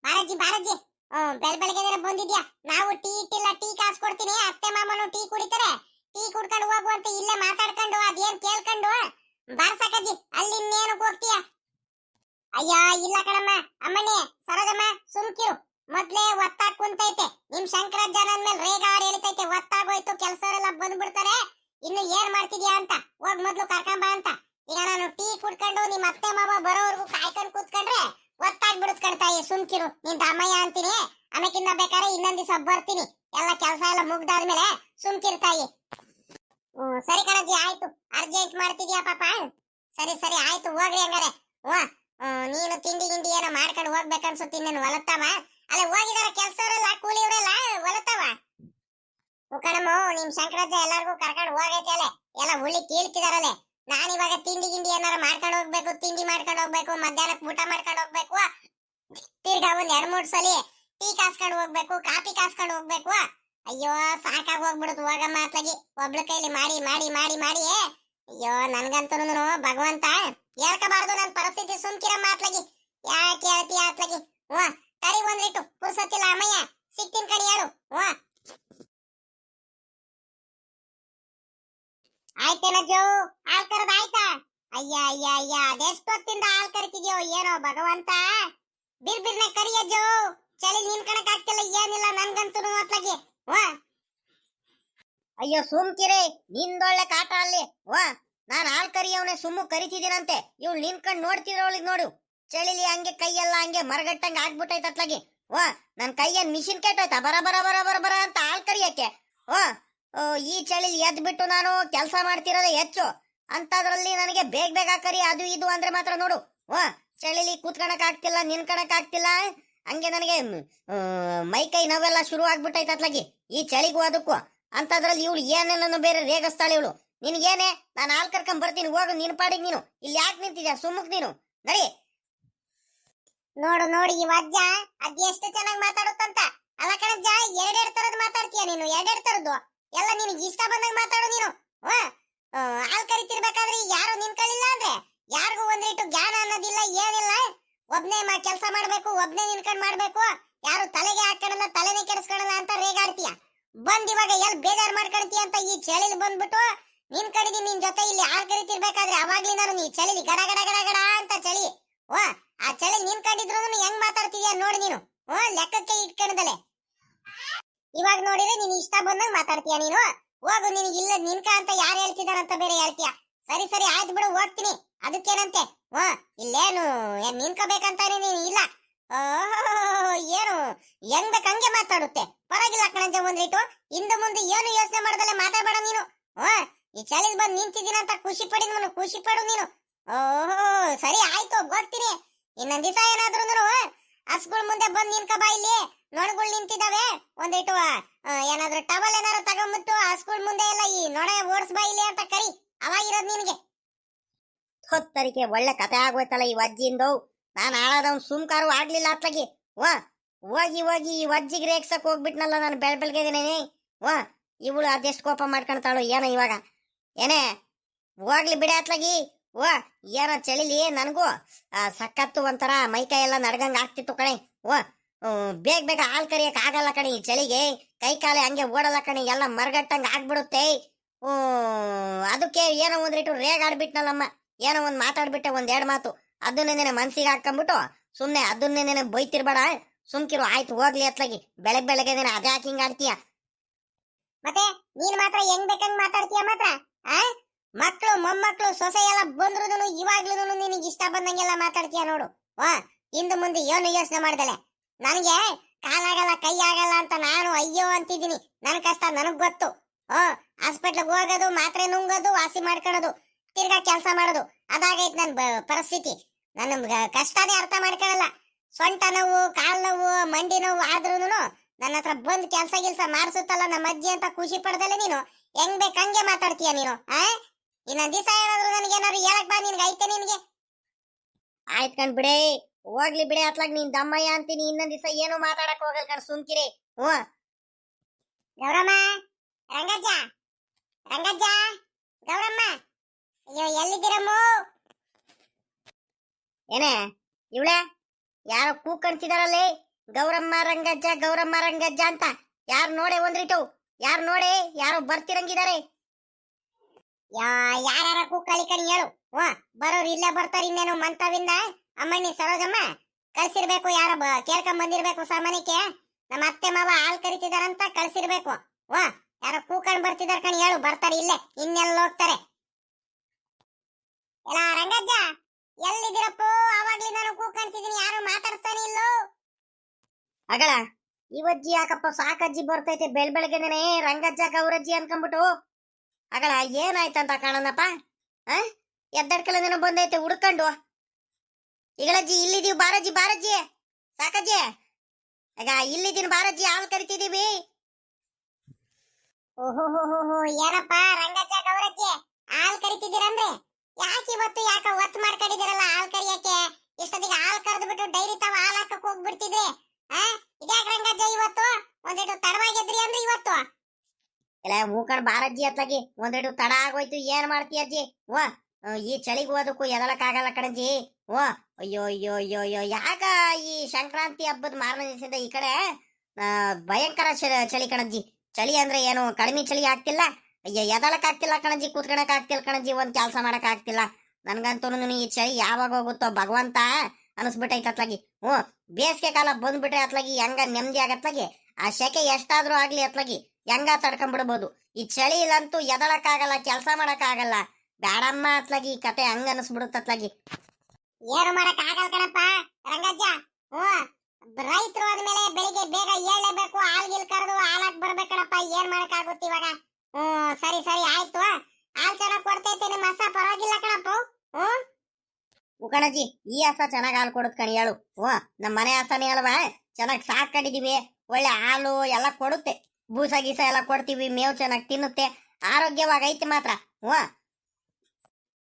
ಬಾರಜ್ಜಿ ಬಾರಜ್ಜಿ. ಹ್ಮ್ ಬೆಳ್ ಬೆಳಗ್ಗೆ ಬಂದಿದ್ಯಾ? ನಾವು ಟೀ ಇಟ್ಟಿಲ್ಲ, ಟೀ ಕಾಸ್ ಕೊಡ್ತೀನಿ. ಅತ್ತೆ, ಮಾಮನು ಟೀ ಕುಡಿತಾರೆ. ಟೀ ಕುಡ್ಕೊಂಡು ಹೋಗುವಂತ ಇಲ್ಲೇ ಮಾತಾಡ್ಕೊಂಡು, ಅದೇನ್ ಕೇಳ್ಕೊಂಡು? ಬಾರ್ ಸಾಕಜ್ಜಿ, ಅಲ್ಲಿ ಇನ್ನೇನು ಹೋಗ್ತೀಯ? ಅಯ್ಯ, ಇಲ್ಲ ಕಣಮ್ಮ. ಅಮ್ಮಣ್ಣಿ ಸರೋಜಮ್ಮ, ಸುಮ್ಕಿರು. ಮೊದ್ಲೇ ಒತ್ತಾಗ್ ಕುಂತೈತೆ. ನಿಮ್ ಶಂಕರಾಜನ ಮೇಲೆ ರೇಗಾಡ್ ಹೇಳ್ತೈತೆ ಒತ್ತಾಗೋಯ್ತು ಕೆಲ್ಸವರೆಲ್ಲ ಬಂದ್ಬಿಡ್ತಾರೆ. ಇನ್ನು ಏನ್ ಮಾಡ್ತಿದ್ಯಾ ಅಂತ? ಹೋಗ್ ಮೊದ್ಲು ಬಾ ಅಂತ. ಈಗ ನಾನು ಟೀ ಕುಡ್ಕೊಂಡು ನಿಮ್ ಅತ್ತೆ ಮಾವ ಬರೋವರೆಗೂ ಕಾಯ್ಕೊಂಡು ಕೂತ್ಕೊಂಡ್ರೆ ಒತ್ತಾಗ್ ಬಿಡಿಸ್ಕೊಂಡ್ ತಾಯಿ ಸುಮ್ಕಿರು ನಿನ್ ತಮ್ಮಯ್ಯ ಅಂತೀನಿ. ಆಮೇಕಿಂದ ಬೇಕಾದ್ರೆ ಇನ್ನೊಂದ್ ದಿವಸ ಬರ್ತೀನಿ. ಎಲ್ಲ ಕೆಲಸ ಎಲ್ಲ ಮುಗ್ದಾದ್ಮೇಲೆ ಸುಮ್ಕಿರ್ತಾಯಿ ಹ್ಮ್ ಸರಿ ಕಣಜ್ಜಿ ಆಯ್ತು. ಅರ್ಜೆಂಟ್ ಮಾಡ್ತಿದ್ಯಾ ಪಾಪ? ಸರಿ ಸರಿ ಆಯ್ತು. ಹೋಗ್ರಿ ಹಂಗಾರೆ. ಹ್ಮ್, ನೀನು ತಿಂಡಿ ಗಿಂಡಿ ಏನೋ ಮಾಡ್ಕೊಂಡು ಹೋಗ್ಬೇಕನ್ಸುತ್ತೀನಿ ನಾನು ಹೊಲತ್ತಾವ ಅಲ್ಲ ಹೋಗಿದಾರ ಕೆಲ್ಸವ್ರೆಲ್ಲ ಕೂಲಿಯವರೆಲ್ಲ ಹೊಲತ್ತವ ಕಣಮ್ಮ ನಿಮ್ ಶಂಕರಾಜ ಎಲ್ಲಾರ್ಗೂ ಕರ್ಕೊಂಡು ಹೋಗೈತೆ ಅಲ್ಲೇ. ಎಲ್ಲ ಹುಳಿ ಕೀಳ್ತಿದಾರಲ್ಲೇ. ನಾನು ಇವಾಗ ತಿಂಡಿ ಗಿಂಡಿ ಏನಾರ ಮಾಡ್ಕೊಂಡು ಹೋಗ್ಬೇಕು, ತಿಂಡಿ ಮಾಡ್ಕೊಂಡು ಹೋಗ್ಬೇಕು ಮಧ್ಯಾಹ್ನಕ್ಕೆ ಊಟ ಮಾಡ್ಕೊಂಡು ಹೋಗ್ಬೇಕು ತಿರ್ಗಾ ಒಂದ್ ಎರಡ್ ಮೂರ್ ಟೀ ಕಾಸ್ಕೊಂಡು ಹೋಗ್ಬೇಕು, ಕಾಫಿ ಕಾಸ್ಕೊಂಡು ಹೋಗ್ಬೇಕು ಅಯ್ಯೋ, ಸಾಕಾಗಿ ಹೋಗ್ಬಿಡುದು ಹೋಗಮ್ಮ ಅತ್ಲಾಗಿ. ಒಬ್ಳ ಕೈಲಿ ಮಾಡಿ ಮಾಡಿ ಮಾಡಿ ಮಾಡಿ ಅಯ್ಯೋ ನನ್ಗಂತೂ ಭಗವಂತ ಹೇಳ್ಕಬಾರ್ದು ನನ್ ಪರಿಸ್ಥಿತಿ, ಸುಮ್ಕಿರಮ್ಮ ಅತ್ಲಾಗಿ. ಯಾಕೆ ಹೇಳ್ತೀಯ ಅತ್ಲಾಗಿ? ಹ್ಞೂ, ತಡಿ ಒಂದಿಟ್ಟು ಪುರ್ಸತ್ತಿಲ್ಲ ಅಮ್ಮಯ್ಯ. ಸಿಕ್ತೀನಿ ಕಣಿ ಹೇಳು. ಹ್ಞೂ ಜೋ? ಹಾಲ್ ಕರದ್ ಆಯ್ತಾ? ಅಯ್ಯ ಅಯ್ಯ ಅಯ್ಯ, ಅದೆಷ್ಟೊತ್ತಿಂದ ಹಾಲ್ ಕರಿತಿದ್ಯೋ ಏನೋ ಭಗವಂತ? ಬಿರ್ ಬಿರ್ನೆ ಜೋ? ಚಳಿ ನಿನ್ ಕಣಕ್ ಆಗ್ತಿಲ್ಲ, ಏನಿಲ್ಲ ನನ್ಗಂತೂ ಅತ್ಲಾಗಿ ವಾ? ಅಯ್ಯೋ ಸುಮ್ತಿರೇ ನಿಂದೊಳ್ಳೆ ಕಾಟ ಅಲ್ಲಿ, ವಾ? ನಾನ್ ಹಾಲ್ ಕರಿಯವನೆ ಸುಮ್ಮು ಕರಿತಿದ್ದೀನಂತೆ, ಇವ್ಳು ನೋಡ್ತಿದ್ರ ಅವಳಿಗೆ ನೋಡು. ಚಳಿಲಿ ಹಂಗೆ ಕೈಯೆಲ್ಲ ಹಂಗೆ ಮರಗಟ್ಟಂಗೆ ಆಗ್ಬಿಟ್ಟೈತೆ ಅತ್ಲಾಗಿ ವಾ? ನನ್ ಕೈಯನ್ ಮಿಷಿನ್ ಕೆಟ್ಟೋಯ್ತಾ? ಬರ ಬರ ಬರ ಬರ ಬರ ಅಂತ ಹಾಲ್ ಕರಿಯಕ್ಕೆ ವಾ? ಈ ಚಳಿಲಿ ಎದ್ ಬಿಟ್ಟು ನಾನು ಕೆಲಸ ಮಾಡ್ತಿರೋದೇ ಹೆಚ್ಚು. ಅಂತದ್ರಲ್ಲಿ ನನಗೆ ಬೇಗ ಬೇಗ ಕರಿ ಅದು ಇದು ಅಂದ್ರೆ ಮಾತ್ರ ನೋಡು. ವಾ ಚಳಿಲಿ ಕೂತ್ಕೊಳಕ್ ಆಗ್ತಿಲ್ಲ ನಿನ್ಕಣಕ್ ಆಗ್ತಿಲ್ಲ. ಹಂಗೆ ನನಗೆ ಮ್, ಕೈ ನೋವೆಲ್ಲ ಶುರು ಆಗ್ಬಿಟ್ಟೈತೆ ಈ ಚಳಿಗೂ ಅದಕ್ಕೂ. ಅಂತದ್ರಲ್ಲಿ ಇವಳು ಏನೇನೋ ಬೇರೆ ರೇಗಿಸ್ತಾಳೆ ಇವಳು. ನಿನ್ಗೇನೆ ನಾನು ಹಾಲ್ ಕರ್ಕೊಂಡ್ ಬರ್ತೀನಿ ಹೋಗು ನಿನ್ ಪಾಡಿಗೆ ನೀನು. ಇಲ್ಲಿ ಯಾಕೆ ನಿಂತಿದ್ಯಾ ಸುಮ್ಮಕ್ ನೀನು? ನಡಿ. ನೋಡು ನೋಡಿ ಈ ವಜ್ಜ ಅದ್ ಎಷ್ಟು ಚೆನ್ನಾಗಿ ಮಾತಾಡುತ್ತಂತ. ಅಲ್ಲ ಕಣಜ್ಜ ಎರಡೆರಡು ತರದ್ ಮಾತಾಡ್ತೀಯ ನೀನು? ಎರಡೆರಡು ತರದ್ದು? ಎಲ್ಲ ನಿನಗೆ ಇಷ್ಟ ಬಂದಾಗ ಮಾತಾಡು ನೀನು. ಹಾಲ್ ಕರಿತಿರ್ಬೇಕಾದ್ರೆ ಯಾರು ನಿನ್ಕೊಳ್ಳಿಲ್ಲ ಅಂದ್ರೆ? ಯಾರಿಗೂ ಒಂದಿಟ್ಟು ಜ್ಞಾನ ಅನ್ನೋದಿಲ್ಲ, ಏನಿಲ್ಲ. ಒಬ್ನೇ ಕೆಲಸ ಮಾಡ್ಬೇಕು, ಒಬ್ನೇ ನಿನ್ಕೊಂಡ್ ಮಾಡ್ಬೇಕು. ಯಾರು ತಲೆಗೆ ಹಾಕೊಳ್ಳಲ್ಲ ತಲೆನೇ ಕೆಡಿಸ್ಕೊಳ್ಳಲ್ಲ ಅಂತ ರೇಗಾಡ್ತೀಯ? ಬಂದ್ ಇವಾಗ ಎಲ್ ಬೇಜಾರ್ ಮಾಡ್ಕೊಳ್ತೀಯ ಅಂತ ಈ ಚಳಿಲಿ ಬಂದ್ಬಿಟ್ಟು ನಿನ್ ಕಡೆಗೆ ನಿನ್ ಜೊತೆ ಇಲ್ಲಿ ಹಾಲ್ ಕರಿತಿರ್ಬೇಕಾದ್ರೆ ಅವಾಗ್ಲಿ ನಾನು ಈ ಚಳಿಲಿ ಗಡ ಗಡ ಗಡ ಗಡ ಅಂತ ಚಳಿ. ಓ ಆ ಚಳಿ ನಿನ್ ಕಂಡಿದ್ರು ಹೆಂಗ್ ಮಾತಾಡ್ತಿದ್ಯಾ ನೋಡಿ ನೀನು. ಓ ಲೆಕ್ಕಕ್ಕೆ ಇಟ್ಕೊಂಡದಲೆ ಇವಾಗ ನೋಡಿದ್ರೆ ನೀನ್ ಇಷ್ಟ ಬಂದಂಗ್ ಮಾತಾಡ್ತೀಯ ನೀನು? ಹೋಗು, ನಿನಗೆ ಇಲ್ಲ ನಿನ್ಕ ಅಂತ ಯಾರು ಹೇಳ್ತಿದಾರಂತ ಬೇರೆ ಹೇಳ್ತೀಯ? ಸರಿ ಸರಿ, ಆಯ್ತು ಬಿಡು, ಹೋಗ್ತೀನಿ. ಅದಕ್ಕೇನಂತೆ? ಹ್ಞೂ ಇಲ್ಲೇನು ನಿನ್ಕೋಬೇಕಂತಾನೆ ನೀನು ಇಲ್ಲ. ಏನು? ಹೆಂಗ್ ಬೇಕ ಹಂಗೆ ಮಾತಾಡುತ್ತೆ. ಪರವಾಗಿಲ್ಲ ಕಣಂಜ ಒಂದಿಟ್ಟು ಹಿಂದೆ ಮುಂದೆ ಏನು ಯೋಚನೆ ಮಾಡದಲ್ಲೇ ಮಾತಾಡಬೇಡ ನೀನು. ಓ ಈ ಬಂದ್ ಬಂದು ನಿಂತಿದ್ದೀನಂತ ಖುಷಿ ಪಡಿದ್ ಖುಷಿ ಪಡು ನೀನು. ಓಹೋ ಸರಿ, ಆಯ್ತು, ಹೋಗ್ತೀನಿ. ಇನ್ನೊಂದ್ ದಿವಸ ಏನಾದ್ರು ಹಸ್ಗಳ ಮುಂದೆ ಬಂದ್ ನಿನ್ಕ ಬಾ ಇಲ್ಲಿ. ನೊಣಗಳು ನಿಂತಿದ್ದಾವೆ. ಒಂದಿಟ್ಟು ಏನಾದ್ರೂ ಟವಲ್ ಏನಾದ್ರು ತಗೊಂಬಿಟ್ಟು ಸ್ಕೂಲ್ ಮುಂದೆ ಎಲ್ಲ ಈ ನೊಣ ಓಡಿಸ್ ಬಾ ಇಲ್ಲಿ ಅಂತ ಕರಿ. ಅವಾಗಿರೋದ್ ನಿನಗೆ. ಹೊತ್ತರಿಕೆ ಒಳ್ಳೆ ಕತೆ ಆಗೋಯ್ತಲ್ಲ ಈ ವಜ್ಜಿಂದು ನಾನು ಹಾಳಾದವ್ನು ಸುಮ್ಕಾರು ಆಗ್ಲಿಲ್ಲ ಅತ್ಲಾಗಿ. ಓ ಹೋಗಿ ಹೋಗಿ ಈ ವಜ್ಜಿಗೆ ರೇಗ್ಸಕ್ ಹೋಗ್ಬಿಟ್ನಲ್ಲ ನಾನು ಬೆಳ್ ಬೆಳಗ್ಗೆ ವಾ ಇವಳು ಅದೆಷ್ಟು ಕೋಪ ಮಾಡ್ಕೊಳ್ತಾಳು ಏನೋ ಇವಾಗ. ಏನೇ ಹೋಗ್ಲಿ ಬಿಡ ಅತ್ಲಾಗಿ. ಓ ಏನೋ ಚಳಿಲಿ ನನಗೂ ಸಕ್ಕತ್ತು ಒಂಥರ ಮೈಕೈ ಎಲ್ಲ ನಡ್ಗಂಗ್ ಆಗ್ತಿತ್ತು ಕಣೆ. ಹ್ಮ್, ಬೇಗ ಬೇಗ ಹಾಲ್ ಕರಿಯಕ್ ಆಗಲ್ಲ ಕಣಿ ಈ ಚಳಿಗೆ. ಕೈ ಕಾಲೆ ಹಂಗೆ ಓಡಲ್ಲ ಕಣಿ, ಎಲ್ಲ ಮರಗಟ್ಟಂಗ್ ಆಗ್ಬಿಡುತ್ತೆ. ಓ ಅದಕ್ಕೆ ಏನೋ ಒಂದ್ರಿಟ್ಟು ರೇಗಾಡ್ಬಿಟ್ನಲ್ಲಮ್ಮ ಏನೋ ಒಂದ್ ಮಾತಾಡ್ಬಿಟ್ಟೆ ಒಂದ್ ಮಾತು. ಅದನ್ನೇನೆ ಮನ್ಸಿಗೆ ಹಾಕೊಂಡ್ಬಿಟ್ಟು ಸುಮ್ನೆ ಅದನ್ನೇನೆ ಬೈತಿರ್ಬೇಡ. ಸುಮ್ಕಿರು, ಆಯ್ತು, ಹೋಗ್ಲಿ ಅತ್ಲಾಗಿ. ಬೆಳಗ್ ಬೆಳಗ್ಗೆ ಅದೇ ಹಾಕಿ ಹಿಂಗ್ ಆಡ್ತೀಯ. ಮತ್ತೆ ನೀನ್ ಮಾತ್ರ ಹೆಂಗ್ ಬೇಕಂಗ್ ಮಾತಾಡ್ತೀಯ ಮಾತ್ರ, ಆ? ಮಕ್ಕಳು ಮೊಮ್ಮಕ್ಕಳು ಸೊಸೆ ಎಲ್ಲ ಬಂದ್ರು ಇವಾಗ್ಲೂ ನಿನಗೆ ಇಷ್ಟ ಬಂದಂಗೆಲ್ಲ ಮಾತಾಡ್ತೀಯ ನೋಡು. ವಾ, ಇಂದು ಮುಂದೆ ಏನು ಯೋಚನೆ ಮಾಡ್ದಲೆ? ನನಗೆ ಕಾಲಾಗಲ್ಲ ಕೈ ಆಗಲ್ಲ ಅಂತ ನಾನು ಅಯ್ಯೋ ಅಂತಿದ್ದೀನಿ. ನನ್ ಕಷ್ಟ ನನಗ್ ಗೊತ್ತು. ಹ ಹಾಸ್ಪಿಟ್ಲಿಗೆ ಹೋಗೋದು, ಮಾತ್ರೆ ನುಂಗೋದು, ವಾಸಿ ಮಾಡ್ಕೊಳ್ಳೋದು ತಿರ್ಗಾ ಕೆಲಸ ಮಾಡೋದು. ಅದಾಗೈತ್ ನನ್ ಬ- ಪರಿಸ್ಥಿತಿ. ನನ್ನ ಕಷ್ಟನೇ ಅರ್ಥ ಮಾಡ್ಕೊಳಲ್ಲ. ಸೊಂಟ ನೋವು, ಕಾಲ್ ನೋವು, ಮಂಡಿ ನೋವು ಆದ್ರೂನು ನನ್ನ ಹತ್ರ ಬಂದ್ ಕೆಲ್ಸ ಗಿಲ್ಸ ಮಾಡಿಸುತ್ತಲ್ಲ ನಮ್ಮ ಅಜ್ಜಿ ಅಂತ ಖುಷಿ ಪಡ್ದಲ್ಲ ನೀನು. ಹೆಂಗ್ ಬೇಕಂಗೆ ಹಂಗೆ ಮಾತಾಡ್ತೀಯ ನೀನು, ಆ? ಇನ್ನೊಂದ್ ದಿವಸ ಏನಾದ್ರು ನನಗೆ ಏನಾದ್ರು ಹೇಳಕ್ ಬಾ, ನಿನ್ಗೆ ಐತೆ ನಿನ್ಗೆ. ಆಯ್ತು ಕಣ್ ಬಿಡೆ ಹೋಗ್ಲಿ ಬಿಡೆ ಅತ್ಲಾಗ್, ನೀನ್ ದಮ್ಮಯ್ಯ ಅಂತೀನಿ, ಇನ್ನೊಂದ್ ದಿವಸ ಏನು ಮಾತಾಡಕ್ ಹೋಗಲ್ ಕಣ್ ಸುಮ್ಕಿರಿ. ಹ್ಞೂ. ಗೌರಮ್ಮ, ರಂಗಜ್ಜ ರಂಗಜ್ಜ, ಗೌರಮ್ಮ. ಅಯ್ಯೋ, ಎಲ್ಲಿದ್ದೀರಮ್ಮ? ಏನೇ, ಇವಳೆ? ಯಾರೋ ಕೂಕಣ್ತಿದಾರಲ್ಲೇ? ಗೌರಮ್ಮ, ರಂಗಜ್ಜ ಗೌರಮ್ಮ, ರಂಗಜ್ಜ ಅಂತ. ಯಾರು ನೋಡೆ ಒಂದ್ರಿಟು? ಯಾರು ನೋಡೆ? ಯಾರೋ ಬರ್ತಿರಂಗಿದಾರೆ? ಯಾ ಯಾರ ಕೂಕಳಿ ಕಣಿ ಹೇಳು. ಹ ಬರೋರು ಇಲ್ಲೇ ಬರ್ತಾರ ಇನ್ನೇನು ಮಂತವಿಂದ? ಅಮ್ಮಣ್ಣಿ ಸರೋಜಮ್ಮ, ಕಳ್ಸಿರ್ಬೇಕು ಯಾರ ಕೇಳ್ಕೊಂಡ್ ಬಂದಿರ್ಬೇಕು ಸಾಮಾನ್ಯಕ್ಕೆ. ನಮ್ಮ ಅತ್ತೆ ಮಾವ ಹಾಲ್ ಕರಿತಿದಾರಂತ ಕಳ್ಸಿರ್ಬೇಕು. ವಾ, ಯಾರೋ ಕೂಕಂಡ್ ಬರ್ತಿದಾರ ಕಣ್, ಹೇಳು, ಬರ್ತಾರೆ ಇಲ್ಲೇ ಇನ್ನೆಲ್ಲ ಹೋಗ್ತಾರೆ. ಎಲ್ಲ ರಂಗಜ್ಜ, ಎಲ್ಲಿದ್ದೀರಪ್ಪ? ಅವಾಗ್ಲಿ ನಾನು ಕೂಕಣ್ತಿದೀನಿ ಯಾರು ಮಾತಾಡ್ತಾನೆ ಇಲ್ಲೋ? ಅಗಳ ಇವಜ್ಜಿ ಯಾಕಪ್ಪ ಸಾಕಜ್ಜಿ ಬರ್ತೈತೆ ಬೆಳ್ ಬೆಳಗ್ಗೆನೆ ರಂಗಜ್ಜ, ಗೌರಜ್ಜಿ ಅನ್ಕೊಂಬಿಟ್ಟು ಅಗಳ ಏನಾಯ್ತಂತ ಕಾಣನಪ್ಪ ಆ? ಎದ್ದಡ್ಕಲದೇನೋ ಬಂದೈತೆ, ಹುಡ್ಕೊಂಡು. ಈಗಳಜ್ಜಿ ಇಲ್ಲಿದೀವಿ ಬಾರಜ್ಜಿ ಬಾರಜ್ಜಿ ಸಾಕಜ್ಜಿ. ಆಗ ಇಲ್ಲಿದ್ದೀನಿ ಬಾರಜ್ಜಿ ಹಾಲು ಕರಿತಿದೀವಿ ಓಹೋ ಏನಪ್ಪ, ರಂಗಜ್ಜ, ಗೌರಜ್ಜಿ, ಹಾಲ್ ಕರಿತಿದ್ದೀರಂದ್ರೆ? ಯಾಕೆ ಇವತ್ತು ಯಾಕ ಒತ್ತು ಮಾಡ್ಕೊಂಡಿದ್ದೀರಲ್ಲ ಹಾಲ್ ಕರಿಯಕ್ಕೆ? ಇಷ್ಟೊತ್ತಿಗೆ ಹಾಲ್ ಕರೆದು ಬಿಟ್ಟು ಡೈರಿ ತಾವ ಹಾಲ್ ಹಾಕಕ್ ಹೋಗ್ಬಿಡ್ತಿದ್ರಿ, ಆ? ಇದ್ಯಾಕ ರಂಗಜ್ಜ ಇವತ್ತು? ಒಂದಿಟ್ಟು ತಡವಾಗಿದ್ರಿ ಅಂದ್ರೆ ಇವತ್ತು? ಇಲ್ಲ ಮೂಕಣ್ ಬಾರಜ್ಜಿ ಅತ್ಲಾಗಿ ಒಂದೆಡು ತಡ ಆಗೋಯ್ತು, ಏನ್ ಮಾಡ್ತೀಯ ಅಜ್ಜಿ ವಾ. ಈ ಚಳಿಗೆ ಹೋದಕ್ಕೂ ಆಗಲ್ಲ ಕಣಜಿ ಓ, ಅಯ್ಯೋ ಅಯ್ಯೋ ಅಯ್ಯೋ ಅಯ್ಯೋ, ಯಾಕ ಈ ಸಂಕ್ರಾಂತಿ ಹಬ್ಬದ ಮಾರನೇ ಈ ಕಡೆ ಭಯಂಕರ ಚಳಿ ಕಣಜ್ಜಿ. ಚಳಿ ಅಂದ್ರೆ ಏನು, ಕಡಿಮೆ ಚಳಿ ಆಗ್ತಿಲ್ಲ. ಅಯ್ಯೋ, ಎದಳಕ್ ಆಗ್ತಿಲ್ಲ ಕಣಜ್ಜಿ, ಕೂತ್ಕೊಳಕ್ ಆಗ್ತಿಲ್ಲ ಕಣಜ್ಜಿ, ಒಂದ್ ಕೆಲಸ ಮಾಡಕ್ ಆಗ್ತಿಲ್ಲ. ನನ್ಗಂತೂ ಈ ಚಳಿ ಯಾವಾಗ ಹೋಗುತ್ತೋ ಭಗವಂತ ಅನಿಸ್ಬಿಟ್ಟೈತೆ ಅತ್ಲಾಗಿ. ಹ್ಞೂ, ಬೇಸಿಗೆ ಕಾಲ ಬಂದ್ಬಿಟ್ರೆ ಅತ್ಲಾಗಿ ಹೆಂಗ ನೆಮ್ಮದಿ ಆಗತ್ಲಾಗಿ. ಆ ಶೆಕೆ ಎಷ್ಟಾದ್ರೂ ಆಗ್ಲಿ ಅತ್ಲಾಗಿ ಹೆಂಗ ತಡ್ಕೊಂಡ್ಬಿಡ್ಬೋದು. ಈ ಚಳಿ ಇಲ್ಲಂತೂ ಎದಳಕ್ಕಾಗಲ್ಲ ಕೆಲಸ ಮಾಡಕ್ಕಾಗಲ್ಲ ಬ್ಯಾಡಮ್ಮ ಅತ್ಲಾಗಿ, ಈ ಕತೆ ಹಂಗ ಅನಿಸ್ಬಿಡುತ್ತೆ ಅತ್ಲಾಗಿ. ಏನು ಮಾಡಕ್ ಆಗಲ್ಲ ಕಣಪ್ಪ, ರಂಗಜ್ಜ. ಹ್ಮ್ ರೈತರು ಆದ್ಮೇಲೆ ಬೆಳಿಗ್ಗೆ ಬೇಗ ಏಳಲೇಬೇಕು ಹಾಲ್ಗಿಲ್ ಕರೆದು ಹಾಲಾಕ್ ಬರ್ಬೇಕಣಪ್ಪ ಏನ್ ಮಾಡಕ್ ಆಗುತ್ತೆ ಇವಾಗ? ಹ್ಮ್ ಸರಿ ಸರಿ, ಆಯ್ತು. ಹಾಲ್ ಚೆನ್ನಾಗ್ ಕೊಡ್ತೈತೆ, ನಿಮ್ಮ ಪರವಾಗಿಲ್ಲ ಕಣಪ್ಪ. ಹ್ಮ್ ಉಕಣಜ್ಜಿ ಈ ಹಸ ಚೆನ್ನಾಗ್ ಹಾಲು ಕೊಡುತ್ ಕಣಿ, ಹೇಳು. ಹ್ಞೂ ನಮ್ಮ ಮನೆ ಹಸನೇ ಅಲ್ವಾ? ಚೆನ್ನಾಗ್ ಸಾಕೊಂಡಿದೀವಿ ಒಳ್ಳೆ ಹಾಲು ಎಲ್ಲ ಕೊಡುತ್ತೆ. ಬೂಸ ಗೀಸ ಎಲ್ಲ ಕೊಡ್ತೀವಿ, ಮೇವು ಚೆನ್ನಾಗ್ ತಿನ್ನುತ್ತೆ. ಆರೋಗ್ಯವಾಗೈತೆ ಮಾತ್ರ. ಹ್ಞೂ.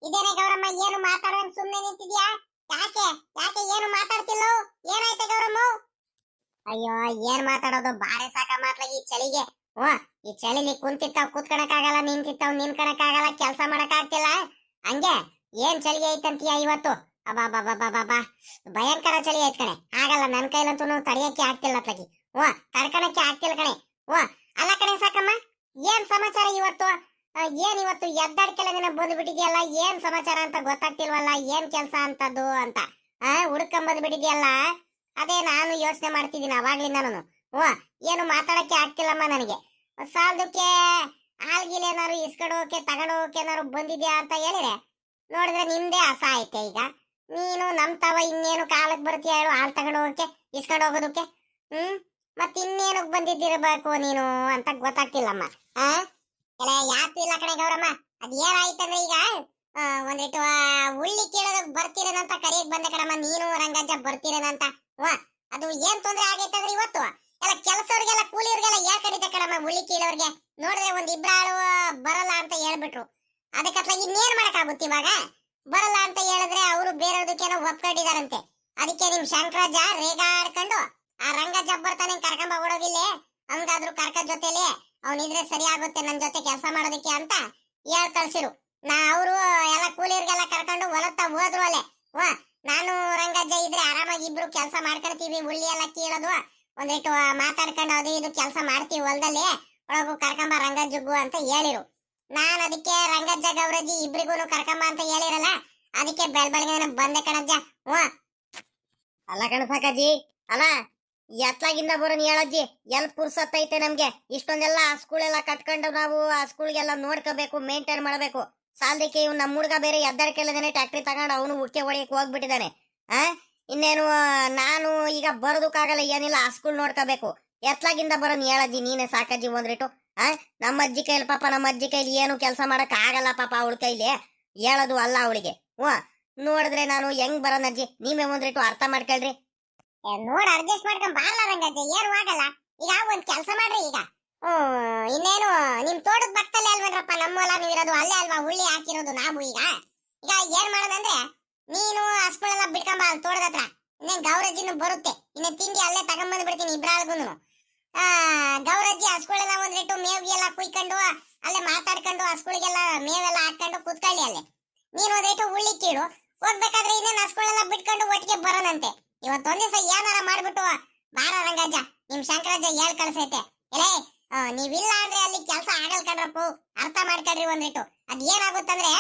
ಇದೇನೆ ಗೌರಮ್ಮ, ಏನು ಮಾತಾಡೋನ್ ಸುಮ್ಮನೆ ನಿಂತಿದ್ಯಾ? ಯಾಕೆ? ಯಾಕೆ ಏನು ಮಾತಾಡ್ತಿಲ್ಲೋ? ಏನಾಯ್ತೆ ಗೌರಮ್ಮ? ಅಯ್ಯೋ, ಏನ್ ಮಾತಾಡೋದು? ಬಾರೆ ಸಾಕ ಮಾತ್ಲಾಗಿ ಈ ಚಳಿಗೆ. ಓ ಈ ಚಳಿಲಿ ಕುಂತಿರ್ತಾವ್ ಕೂತ್ಕೊಳಕ್ ಆಗಲ್ಲ ನಿಂತಿರ್ತಾವ್ ನಿಂತ್ಕೊಳಕ್ ಆಗಲ್ಲ ಕೆಲಸ ಮಾಡಕ್ಕಾಗ್ತಿಲ್ಲ ಹಂಗೆ? ಏನ್ ಚಳಿ ಐತಂತೀಯ ಇವತ್ತು? ಅಬಾಬಾಬಾಬಾಬಾ ಭಯಂಕರ ಚಳಿ ಐತ್ ಕಣೆ. ಆಗಲ್ಲ, ನನ್ ಕೈಲಂತೂ ತಡೆಯಕ್ಕೆ ಆಗ್ತಿಲ್ಲ ತಗಿ ಓ ತಡ್ಕಣಕ್ಕೆ ಆಗ್ತಿಲ್ಲ ಕಣೆ. ಓ ಅಲ್ಲ ಕಣೆ ಸಾಕಮ್ಮ, ಏನ್ ಸಮಾಚಾರ ಇವತ್ತು? ಏನ್ ಇವತ್ತು ಎದ್ದಾಡ್ಕೆಲ್ಲ ದಿನ ಬಂದ್ಬಿಟ್ಟಿದ್ಯಲ್ಲ? ಏನ್ ಸಮಾಚಾರ ಅಂತ ಗೊತ್ತಾಗ್ತಿಲ್ವಲ್ಲ? ಏನ್ ಕೆಲ್ಸ ಅಂತದ್ದು ಅಂತ? ಆ ಹುಡ್ಕೊಂಡ್ ಬಂದ್ಬಿಟ್ಟಿದ್ಯಲ್ಲ ಅದೇ ನಾನು ಯೋಚನೆ ಮಾಡ್ತಿದ್ದೀನಿ ಅವಾಗ್ಲಿಂದ ನಾನು. ಓ ಏನು ಮಾತಾಡಕ್ಕೆ ಆಗ್ತಿಲ್ಲಮ್ಮ ನನಗೆ. ಸಾಲದಕ್ಕೆ ಹಾಲ್ಗಿಲ್ ಏನಾರು ಇಸ್ಕೊಂಡೋಕೆ ತಗೊಂಡೋಕೆ ಏನಾರು ಬಂದಿದ್ಯಾ ಅಂತ ಹೇಳಿದ್ರೆ, ನೋಡಿದ್ರೆ ನಿಮ್ದೇ ಹಸ ಐತೆ ಈಗ. ನೀನು, ನಮ್ ತವ ಇನ್ನೇನು ಕಾಲಕ್ಕೆ ಬರ್ತೀಯ ಹೇಳು? ಹಾಲು ತಗೊಂಡೋಗಕ್ಕೆ ಇಸ್ಕೊಂಡು ಹೋಗೋದಕ್ಕೆ ಹ್ಮ್? ಮತ್ ಬಂದಿದ್ದಿರಬೇಕು ಬಂದಿದ್ದಿರ್ಬೇಕು ನೀನು ಅಂತ ಗೊತ್ತಾಗ್ತಿಲ್ಲಮ್ಮ. ಆ? ಎಲ್ಲ ಯಾಕೆ ಇಲ್ಲ ಕಣೆ ಗೌರಮ್ಮ. ಅದ್ ಏನಾಯ್ತಂದ್ರೆ ಈಗ ಒಂದಿಟ್ಟು ಉಳ್ಳಿ ಕೇಳೋದಕ್ ಬರ್ತಿರೇನಂತ ಕರೆಯಕ್ ಬಂದೆ ಕಣಮ್ಮ. ನೀನು ರಂಗಜ್ಜ ಬರ್ತಿರೇನಂತ ವಾ, ಅದು ಏನ್ ತೊಂದ್ರೆ ಆಗೈತಂದ್ರೆ ಇವತ್ತು? ಎಲ್ಲ ಕೆಲಸವ್ರಿಗೆಲ್ಲ, ಕೂಲಿಯವ್ರಿಗೆಲ್ಲ ಯಾಕೆ ಕಡಿತ ಕಣಮ್ಮ ಉಳ್ಳಿ ಕೀಳೋರ್ಗೆ. ನೋಡಿದ್ರೆ ಒಂದ್ ಇಬ್ರಾಳು ಬರಲ್ಲ ಅಂತ ಹೇಳ್ಬಿಟ್ರು. ಅದಕ್ಕತ್ಲ ಇನ್ನೇನ್ ಮಾಡಕ್ಕಾಗುತ್ತೆ ಇವಾಗ? ಬರಲ್ಲ ಅಂತ ಹೇಳಿದ್ರೆ ಅವರು ಬೇರೆಯವ್ರದಕ್ಕೇನೋ ಒಪ್ಕೊಂಡಿದಾರಂತೆ. ಅದಕ್ಕೆ ನಿಮ್ ರೇಗಾ ರೇಗಾಡ್ಕೊಂಡು, ಆ ರಂಗಜ್ಜ ಬರ್ತಾನೆ ಕರ್ಕೊಂಬ ಓಡೋಗಿಲ್ಲೇ. ಹಂಗಾದ್ರು ಕರ್ಕ ಜೊತೆಲಿ ಅವನಿದ್ರೆ ಸರಿ ಆಗುತ್ತೆ ನನ್ನ ಜೊತೆ ಕೆಲಸ ಮಾಡೋದಕ್ಕೆ ಅಂತ ಹೇಳ್ ಕಳ್ಸಿರು. ನಾ ಅವರು ಎಲ್ಲ ಕೂಲಿಯರ್ಗೆಲ್ಲ ಕರ್ಕೊಂಡು ಹೊಲತ್ತ ಹೋದ್ರು ಅಲ್ಲೇ. ವಾ, ನಾನು ರಂಗಜ್ಜ ಇದ್ರೆ ಆರಾಮಾಗಿ ಇಬ್ರು ಕೆಲಸ ಮಾಡ್ಕೊಳ್ತೀವಿ ಉಳ್ಳಿ ಎಲ್ಲ ಕೀಳೋದು. ಒಂದಿಟ್ಟು ಮಾತಾಡ್ಕೊಂಡು ಅದು ಇದು ಕೆಲಸ ಮಾಡ್ತೀವಿ ಹೊಲದಲ್ಲಿ. ಒಳಗು ಕರ್ಕೊಂಬ ರಂಗಜ್ಜುಗು ಅಂತ ಹೇಳಿರು. ನಾನು ಅದಕ್ಕೆ ರಂಗಜ್ಜ, ಗೌರಜ್ಜಿ ಇಬ್ರಿಗೂನು ಕರ್ಕೊಂಬ ಅಂತ ಹೇಳಿರಲ್ಲ, ಅದಕ್ಕೆ ಬೆಳ್ ಬೆಳಗ್ಗೆ ಬಂದೆ ಕಣಜ್ಜ. ಹ್ಞೂ ಅಲ್ಲ ಕಣ ಸಾಕಜ್ಜಿ. ಅಲ್ಲ ಎತ್ಲಾಗಿಂದ ಬರೋನ್ ಹೇಳಜ್ಜಿ ಎಲ್ ಪುರ್ಸತ್ತೈತೆ ನಮ್ಗೆ. ಇಷ್ಟೊಂದೆಲ್ಲ ಆ ಸ್ಕೂಲೆಲ್ಲ ಕಟ್ಕೊಂಡು ನಾವು ಆ ಸ್ಕೂಲ್ಗೆಲ್ಲ ನೋಡ್ಕೋಬೇಕು ಮೇಂಟೈನ್ ಮಾಡಬೇಕು. ಸಾಲದಕ್ಕೆ ಇವ್ ನಮ್ಮ ಹುಡ್ಗ ಬೇರೆ ಎದ್ದಾರ ಕೇಳಿದಾನೆ ಟ್ಯಾಕ್ಟ್ರಿ ತಗೊಂಡು ಅವನು ಉಕ್ಕೆ ಹೊಡಿಯಕ್ ಹೋಗ್ಬಿಟ್ಟಿದ್ದಾನೆ ಆ? ಇನ್ನೇನು, ನಾನು ಈಗ ಬರೋದಕ್ಕಾಗಲ್ಲ, ಏನಿಲ್ಲ ಹಸ್ಗಳು ನೋಡ್ಕೋಬೇಕು. ಎತ್ಲಾಗಿಂದ ಬರೋನ್ ಹೇಳಜ್ಜಿ ನೀನೆ ಸಾಕಜ್ಜಿ ಒಂದ್ರಿಟ್ಟು ಆ? ನಮ್ಮ ಅಜ್ಜಿ ಕೈಲಿ, ಪಾಪ ನಮ್ಮ ಅಜ್ಜಿ ಕೈಲಿ ಏನು ಕೆಲಸ ಮಾಡಕ್ ಆಗಲ್ಲ ಪಾಪ ಅವಳ ಕೈಲಿ. ಹೇಳೋದು ಅಲ್ಲ ಅವಳಿಗೆ. ಹ್ಞೂ. ನೋಡಿದ್ರೆ ನಾನು ಹೆಂಗ್ ಬರೋನ್ ಅಜ್ಜಿ? ನೀವೇ ಒಂದ್ರಿಟ್ಟು ಅರ್ಥ ಮಾಡ್ಕೊಳ್ರಿ. ನೋಡ್ ಅಡ್ಜಸ್ಟ್ ಮಾಡ್ಕೊಂಡ್ ಬಾರ್ಲ ರಂಗಜ್ಜ, ಏನು ಆಗಲ್ಲ. ಈಗ ಒಂದ್ ಕೆಲಸ ಮಾಡ್ರಿ ಈಗ. ಇನ್ನೇನು, ನಿಮ್ ತೋಟದ ಪಕ್ಕದಲ್ಲೇ ಅಲ್ವೇನ್ರಪ್ಪ ನಮ್ಮ ಹೊಲ ನೀವಿರೋದು ಅಲ್ಲೇ ಅಲ್ವಾ, ಹುಳ್ಳಿ ಹಾಕಿರೋದು ನಾವು ಈಗ. ಈಗ ಏನ್ ಮಾಡೋದಂದ್ರೆ, ನೀನು ಹಸ್ಗಳೆಲ್ಲ ಬಿಡ್ಕೊಂಬ ಅಲ್ಲಿ ತೋಟದ ಹತ್ರ. ಇನ್ನೇನ್ ಗೌರಜ್ಜಿನು ಬರುತ್ತೆ. ಇನ್ನ ತಿಂಡಿ ಅಲ್ಲೇ ತಗೊಂಬಂದ್ ಬಿಡ್ತೀನಿ ಆ, ಗೌರಜ್ಜಿ ಹಸ್ಗಳೆಲ್ಲ ರೇಟು ಮೇವಿಗೆಲ್ಲ ಕುಯ್ಕೊಂಡು, ಅಲ್ಲೇ ಮಾತಾಡ್ಕೊಂಡು ಹಸ್ಗಳಿಗೆಲ್ಲ ಮೇವೆಲ್ಲ ಹಾಕೊಂಡು ಕುತ್ಕೊಳ್ಳಿ ಅಲ್ಲೇ. ನೀನು ರೇಟು ಹುಳ್ಳಿ ಕೀಳು. ಹೋಗ್ಬೇಕಾದ್ರೆ ಇನ್ನೇನ್ ಹಸ್ಗಳೆಲ್ಲ ಬಿಟ್ಕೊಂಡು ಒಟ್ಟಿಗೆ ಬರೋಣಂತೆ. ಇವತ್ತೊಂದ್ ದಿವಸ ಏನಾರ ಮಾಡ್ಬಿಟ್ಟು ಬಾರ ರಂಗಜ್ಜ, ನಿಮ್ ಶಂಕರಜ್ಜ ಹೇಳ್ ಕಳ್ಸೈತೆ. ಎಲೇ ನೀವಿಲ್ಲ ಅಂದ್ರೆ ಅಲ್ಲಿ ಕೆಲಸ ಆಗಲ್ ಕಣ್ರಪ್ಪು, ಅರ್ಥ ಮಾಡ್ಕೊಳ್ರಿ ಒಂದಿಟ್ಟು. ಅದ್ ಏನಾಗುತ್ತಂದ್ರೆ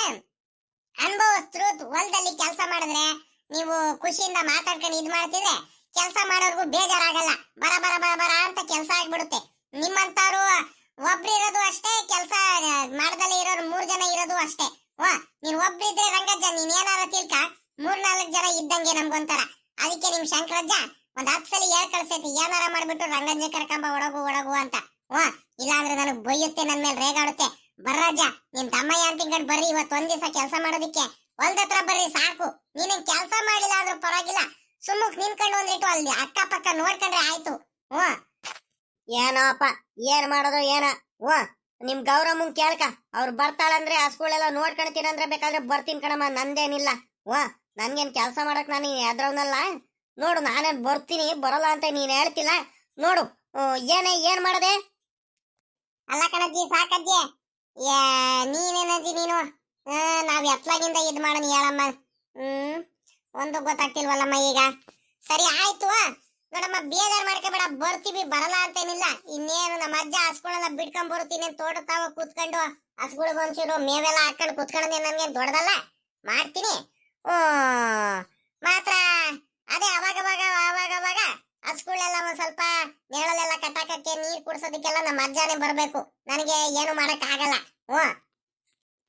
ಅನುಭವಸ್ಥರು ಹೊಲದಲ್ಲಿ ಕೆಲಸ ಮಾಡಿದ್ರೆ, ನೀವು ಖುಷಿಯಿಂದ ಮಾತಾಡ್ಕೊಂಡು ಇದ್ ಮಾಡ್ತಿದ್ರೆ, ಕೆಲಸ ಮಾಡೋರ್ಗು ಬೇಜಾರಾಗಲ್ಲ. ಬರ ಬರ ಬರ ಬರ ಅಂತ ಕೆಲಸ ಆಗ್ಬಿಡುತ್ತೆ. ನಿಮ್ಮಂತಾರು ಒಬ್ರು ಇರೋದು ಅಷ್ಟೇ, ಕೆಲಸ ಮಾಡದಲ್ಲೇ ಇರೋರು ಮೂರ್ ಜನ ಇರೋದು ಅಷ್ಟೇ. ವಾ ನೀನ್ ಒಬ್ರಿದ್ರೆ ರಂಗಜ್ಜ, ನೀನ್ ಏನಾರ ತಿಳ್ಕ ಮೂರ್ ನಾಲ್ಕು ಜನ ಇದ್ದಂಗೆ ನಮ್ಗೊಂತರ ಅದಕ್ಕೆ ನಿಮ್ ಶಂಕರಜ್ಜ ಒಂದ್ ಹತ್ತು ಸಲ ಹೇಳ್ ಕಳ್ಸೈತಿ. ಏನಾರ ಮಾಡ್ಬಿಟ್ಟು ರಂಗಜ್ಜ ಕರ್ಕೊಂಬ ಒಡಗು ಒಡಗು ಅಂತ. ಓ ಇಲ್ಲಾಂದ್ರೆ ನನಗ್ ಬೈಯುತ್ತೆ, ನನ್ ಮೇಲೆ ರೇಗಾಡುತ್ತೆ. ಬರ್ರಜ್ಜ ನಿಮ್ ತಮ್ಮಯ್ಯ ಅಂತ ಹಿಂಗಡ್ ಬರ್ರಿ, ಇವತ್ತು ಒಂದ್ ದಿವಸ ಕೆಲಸ ಮಾಡೋದಿಕ್ಕೆ. ಹೊಲ್ದತ್ರ ಬರ್ರಿ, ಸಾಕು. ನೀನೇನ್ ಕೆಲಸ ಮಾಡಿಲ್ಲ ಆದ್ರೂ ಪರವಾಗಿಲ್ಲ. ಸುಮ್ಮಕ್ ನಿನ್ಕೊಂಡು ಒಂದಿಟ್ಟು ಅಲ್ಲಿ ಅಕ್ಕ ಪಕ್ಕ ನೋಡ್ಕೊಂಡ್ರೆ ಆಯ್ತು. ಹ್ಮ್ ಏನೋ ಅಪ್ಪ ಏನ್ ಮಾಡೋದು, ಏನ? ಹ್ಞೂ. ನಿಮ್ ಗೌರಮ್ಮನ್ ಕೇಳ್ಕ. ಅವ್ರು ಬರ್ತಾಳಂದ್ರೆ ಆ ಸ್ಕೂಲೆಲ್ಲ ನೋಡ್ಕೊಳ್ತೀನಂದ್ರೆ ಬೇಕಾದ್ರೆ ಬರ್ತೀನಿ ಕಣಮ್ಮ, ನಂದೇನಿಲ್ಲ. ಹ್ಞೂ. ನನ್ಗೇನ್ ಕೆಲಸ ಮಾಡಕ್ ನಾನು ಎದ್ರವನಲ್ಲ ನೋಡು ನಾನೇನ್ ಬರ್ತೀನಿ, ಬರಲ್ಲ ಅಂತ ನೀನ್ ಹೇಳ್ತಿಲ್ಲ. ನೋಡು ಏನೇ, ಏನ್ ಮಾಡದೆ? ಅಲ್ಲ ಕಣಜ್ಜಿ, ಸಾಕಜ್ಜಿ. ನೀನೇನಜ್ಜಿ ನೀನು? ನಾವು ಎತ್ಲಾಗಿಂದ ಇದ್ ಮಾಡೋಣ ಹೇಳಮ್ಮ. ಹ್ಮ್, ಒಂದು ಗೊತ್ತಾಗ್ತಿಲ್ವಲ್ಲಮ್ಮ ಈಗ? ಸರಿ, ಆಯ್ತು. ನೋಡಮ್ಮ, ಬೇಜಾರ್ ಮಾಡ್ಕೊಬೇಡ, ಬರ್ತೀವಿ, ಬರಲ್ಲ ಅಂತೇನಿಲ್ಲ. ಇನ್ನೇನು ನಮ್ಮ ಅಜ್ಜ ಹಸ್ಗಳೆಲ್ಲ ಬಿಟ್ಕೊಂಡ್ ಬರ್ತೀನಿ ತೋಟ ತಾವ ಕೂತ್ಕೊಂಡು ಹಸ್ಗಳು ಒಂಚೂರು ಮೇವೆಲ್ಲ ಹಾಕೊಂಡು ಕೂತ್ಕೊಂಡೇ ನನ್ಗೆ ದೊಡ್ಡದಲ್ಲ? ಮಾಡ್ತೀನಿ. ಮಾತ್ರ. ಅದೇ ಅವಾಗ ಅವಾಗ ಅವಾಗ ಅವಾಗ ಹಸ್ಗಳೆಲ್ಲ ಒಂದ್ ಸ್ವಲ್ಪ ನೆರಳಲ್ಲೆಲ್ಲ ಕಟ್ಟಾಕಕ್ಕೆ ನೀರ್ ಕುಡ್ಸೋದಕ್ಕೆಲ್ಲ ನಮ್ಮ ಅಜ್ಜನೇ ಬರ್ಬೇಕು. ನನಗೆ ಏನು ಮಾಡಕ್ ಆಗಲ್ಲ. ಹ್ಮ್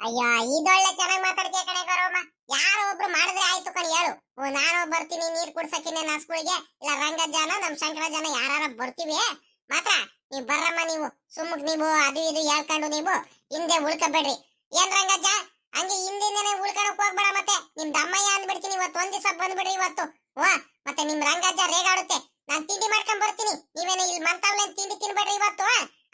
ಅಯ್ಯ ಇದೊಳ್ಳೆ ಚೆನ್ನಾಗಿ ಮಾತಾಡ್ತೀಯ ಕಣೆ ಗೌರವಮ್ಮ ಯಾರೋ ಒಬ್ರು ಮಾಡಿದ್ರೆ ಆಯ್ತು ಕಣ್ ಹೇಳು. ಓ ನಾನು ಬರ್ತೀನಿ ನೀರ್ ಕುಡ್ಸಕ್ಕೆ ನನ್ನ ಇಲ್ಲ, ರಂಗಜ್ಜನ, ನಮ್ ಶಂಕರಜ್ಜಾನ ಯಾರ ಬರ್ತೀವಿ. ಮಾತ್ರ, ನೀವು ಬರ್ರಮ್ಮ ನೀವು. ಸುಮ್ಮಕ್ ನೀವು, ಅದು ಇದು ಹೇಳ್ಕೊಂಡು ನೀವು ಹಿಂದೆ ಉಳ್ಕಬೇಡ್ರಿ. ಏನ್ ರಂಗಜ್ಜ? ಹಂಗೆ ಹಿಂದಿಂದನೇ ಉಳ್ಕೊಳಕ್ ಹೋಗ್ಬೇಡ ಮತ್ತೆ. ನಿಮ್ ದಮ್ಮಯ್ಯ ಅಂದ್ಬಿಡ್ತೀನಿ ಇವತ್ತು ಒಂದ್ ದಿವಸ ಬಂದ್ಬಿಡ್ರಿ ಇವತ್ತು. ವಾ ಮತ್ತೆ ನಿಮ್ ರಂಗಜ್ಜ ರೇಗಾಡುತ್ತೆ. ನಾನ್ ತಿಂಡಿ ಮಾಡ್ಕೊಂಡ್ ಬರ್ತೀನಿ. ನೀವೇನ ಇಲ್ಲಿ ಮಂತಾವ್ಲೇನ್ ತಿಂಡಿ ತಿನ್ಬೇಡ್ರಿ ಇವತ್ತು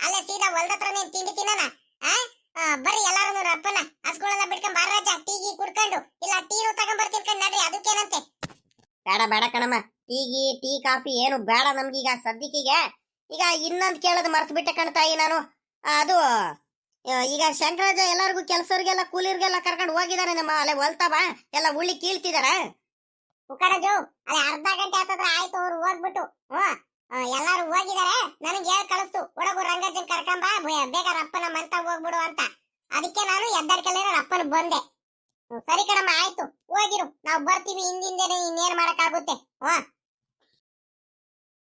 ಅಲ್ಲೇ ಸೀದಾ ಹೊಲ್ದತ್ರನೇ ತಿಂಡಿ ತಿನ್ನೋಣ ಆ ಆ, ಬರ್ರಿ ಎಲ್ಲಾರು ರಪ್ಪನ ಹಸ್ಗಳೆಲ್ಲ ಬಿಡ್ಕೊಂಡ್ ಬಾರಾಜ ಟೀ ಗೀ ಕುಡ್ಕೊಂಡು. ಇಲ್ಲ ಟೀನು ತಗೊಂಡ್ ಬರ್ತೀನಿ ಕಣ್ ನಡ್ರಿ ಅದಕ್ಕೇನಂತೆ? ಬೇಡ ಬೇಡ ಕಣಮ್ಮ. ಟೀಗಿ ಟೀ ಕಾಫಿ ಏನು ಬೇಡ ನಮ್ಗೀಗ ಸದ್ಯಕ್ಕೀಗ. ಈಗ ಇನ್ನೊಂದ್ ಕೇಳೋದು ಮರ್ತು ಬಿಟ್ಟೆ ಕಣ್ತಾಯಿ ನಾನು. ಅದು ಈಗ ಶಂಕರಾಜ ಎಲ್ಲರಿಗೂ ಕೆಲಸವ್ರಿಗೆಲ್ಲ ಕೂಲಿರ್ಗೆಲ್ಲ ಕರ್ಕೊಂಡು ಹೋಗಿದಾರೆ ನಮ್ಮ ಅಲ್ಲೇ ಹೊಲ್ತಾವ ಎಲ್ಲ ಉಳ್ಳಿ ಕೀಳ್ತಿದಾರ. ಮುಖರಾಜು ಅಲ್ಲಿ ಅರ್ಧ ಗಂಟೆ ಆತದ್ರ ಆಯ್ತು, ಅವ್ರು ಹೋಗ್ಬಿಟ್ಟು. ಹ್ಮ್ ಎಲ್ಲಾರು ಹೋಗಿದಾರೆ, ನನಗೆ ಹೇಳ್ ಕಳಿಸ್ತು. ಹುಡುಗರು ರಂಗಜ್ಜನ್ ಕರ್ಕೊಂಬ ಬ- ಬೇಗ ರಪ್ಪನ ಮಂತ ಹೋಗ್ಬಿಡು ಅಂತ. ಅದಕ್ಕೆ ನಾನು ಎದ್ದಾಡ್ಕಲ್ಲ ರಪ್ಪನ ಬಂದೆ. ಸರಿ ಕಣಮ್ಮ, ಆಯ್ತು. ಹೋಗಿರು. ನಾವು ಬರ್ತೀವಿ, ಹಿಂದಿಂದೇನೆ ಇನ್ನೇನ್ ಮಾಡಕ್ಕಾಗುತ್ತೆ. ಹ್ಮ್